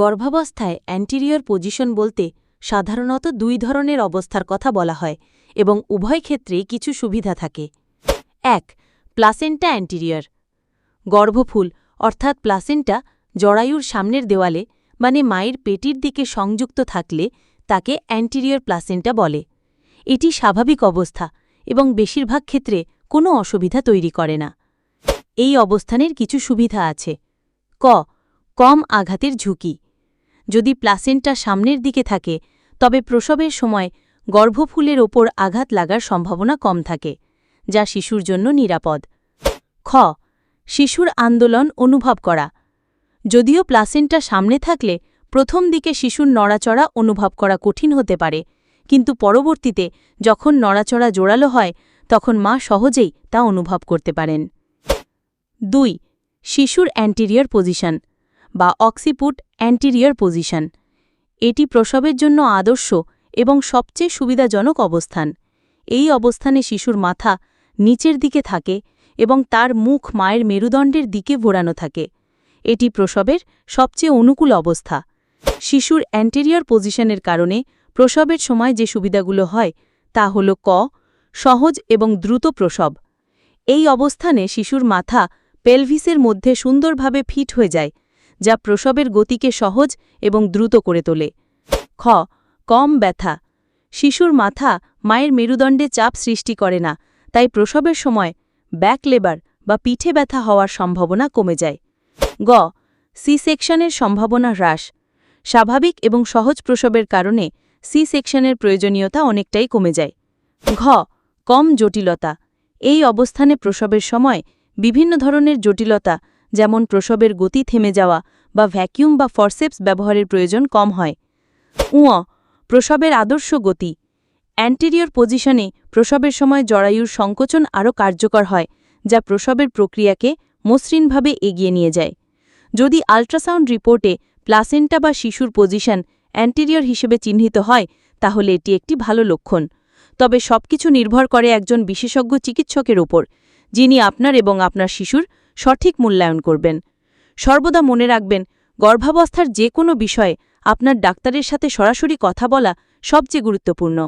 গর্ভাবস্থায় anterior position বলতে সাধারণত দুই ধরনের অবস্থার কথা বলা হয় এবং উভয় ক্ষেত্রেই কিছু সুবিধা থাকে। এক প্লাসেন্টা অ্যান্টিরিয়র গর্ভফুল, অর্থাৎ প্লাসেন্টা জরায়ুর সামনের দেওয়ালে মানে মায়ের পেটির দিকে সংযুক্ত থাকলে তাকে অ্যান্টিরিয়র প্লাসেন্টা বলে। এটি স্বাভাবিক অবস্থা এবং বেশিরভাগ ক্ষেত্রে কোনো অসুবিধা তৈরি করে না। এই অবস্থানের কিছু সুবিধা আছে। ক, কম আঘাতের ঝুঁকি। যদি প্লাসেন্টা সামনের দিকে থাকে, তবে প্রসবের সময় গর্ভফুলের ওপর আঘাত লাগার সম্ভাবনা কম থাকে, যা শিশুর জন্য নিরাপদ। খ. শিশুর আন্দোলন অনুভব করা। যদিও প্লাসেন্টা সামনে থাকলে প্রথম দিকে শিশুর নড়াচড়া অনুভব করা কঠিন হতে পারে, কিন্তু পরবর্তীতে যখন নড়াচড়া জোরালো হয়, তখন মা সহজেই তা অনুভব করতে পারেন। দুই. শিশুর অ্যান্টিরিয়র পজিশন বা অক্সিপুট অ্যান্টিরিয়র পজিশন এটি প্রসবের জন্য আদর্শ এবং সবচেয়ে সুবিধাজনক অবস্থান। এই অবস্থানে শিশুর মাথা নিচের দিকে থাকে এবং তার মুখ মায়ের মেরুদণ্ডের দিকে ঘোরানো থাকে। এটি প্রসবের সবচেয়ে অনুকূল অবস্থা। শিশুর অ্যান্টেরিয়র পজিশনের কারণে প্রসবের সময় যে সুবিধাগুলো হয় তা হল ক, সহজ এবং দ্রুত প্রসব। এই অবস্থানে শিশুর মাথা পেলভিসের মধ্যে সুন্দরভাবে ফিট হয়ে যায় যা প্রসবের গতিকে সহজ এবং দ্রুত করে তোলে। খ, কম ব্যথা। শিশুর মাথা মায়ের মেরুদণ্ডে চাপ সৃষ্টি করে না, তাই প্রসবের সময় ব্যাক লেবার বা পিঠে ব্যথা হওয়ার সম্ভাবনা কমে যায়। গ সি সেকশনের সম্ভাবনা হ্রাস। স্বাভাবিক এবং সহজ প্রসবের কারণে সি সেকশনের প্রয়োজনীয়তা অনেকটাই কমে যায়। ঘ, কম জটিলতা। এই অবস্থানে প্রসবের সময় বিভিন্ন ধরনের জটিলতা যেমন প্রসবের গতি থেমে যাওয়া বা ভ্যাকিউম বা ফরসেপস ব্যবহারের প্রয়োজন কম হয়। উঁ প্রসবের আদর্শ গতি। অ্যান্টেরিয়র পজিশনে প্রসবের সময় জরায়ুর সংকোচন আরও কার্যকর হয়, যা প্রসবের প্রক্রিয়াকে মসৃণভাবে এগিয়ে নিয়ে যায়। যদি আল্ট্রাসাউন্ড রিপোর্টে প্লাসেন্টা বা শিশুর পজিশন অ্যান্টেরিয়র হিসেবে চিহ্নিত হয়, তাহলে এটি একটি ভালো লক্ষণ। তবে সবকিছু নির্ভর করে একজন বিশেষজ্ঞ চিকিৎসকের ওপর, যিনি আপনার এবং আপনার শিশুর সঠিক মূল্যায়ন করবেন। সর্বদা মনে রাখবেন, গর্ভাবস্থার যে কোনো বিষয়ে আপনার ডাক্তারের সাথে সরাসরি কথা বলা সবচেয়ে গুরুত্বপূর্ণ।